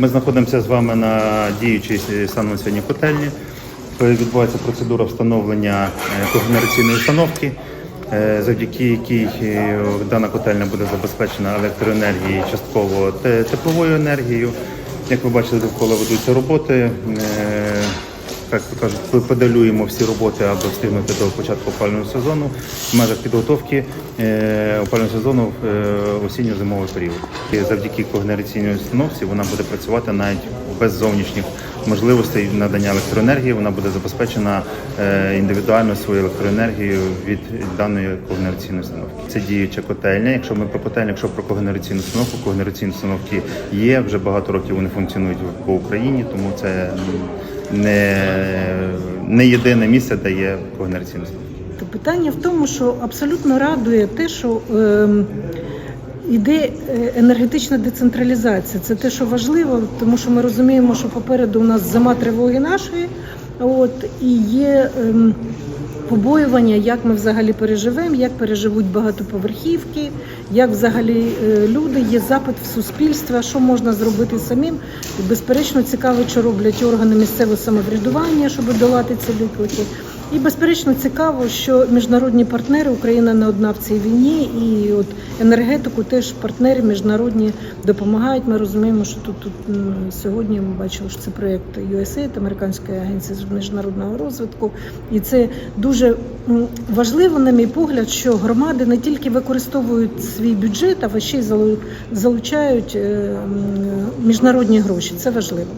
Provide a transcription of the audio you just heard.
Ми знаходимося з вами на діючій саме сьогодні котельні. Відбувається процедура встановлення е, когенераційної установки, е, завдяки якій е, дана котельня буде забезпечена електроенергією, частково тепловою енергією. Як ви бачили, довкола ведуться роботи. Так то кажуть, ми педалюємо всі роботи, аби встигнути до початку опалювального сезону в межах підготовки е, опалювального сезону в е, осінньо-зимовий період. І завдяки когенераційній установці вона буде працювати навіть без зовнішніх можливостей надання електроенергії. Вона буде забезпечена е, індивідуально своєю електроенергією від даної когенераційної установки. Це діюча котельня. Якщо ми про котельню, якщо про когенераційну установку, когенераційні установки є вже багато років. Вони функціонують по Україні, тому це не, не єдине місце, де є когенераційна установка. То питання в тому, що абсолютно радує те, що е, іде енергетична децентралізація. Це те, що важливо, тому що ми розуміємо, що попереду у нас зима тривоги нашої, от і є. ем, Побоювання, як ми взагалі переживемо, як переживуть багатоповерхівки, як взагалі е, люди, є запит в суспільства, що можна зробити самим. І, безперечно, цікаво, що роблять органи місцевого самоврядування, щоб долати ці виклики. І безперечно цікаво, що міжнародні партнери Україна не одна в цій війні, і от енергетику теж партнери міжнародні допомагають. Ми розуміємо, що тут, тут сьогодні ми бачили, що це проєкт USAID, Американської агенції з міжнародного розвитку, і це дуже важливо, на мій погляд, що громади не тільки використовують свій бюджет, а ще й залучають е, міжнародні гроші. Це важливо.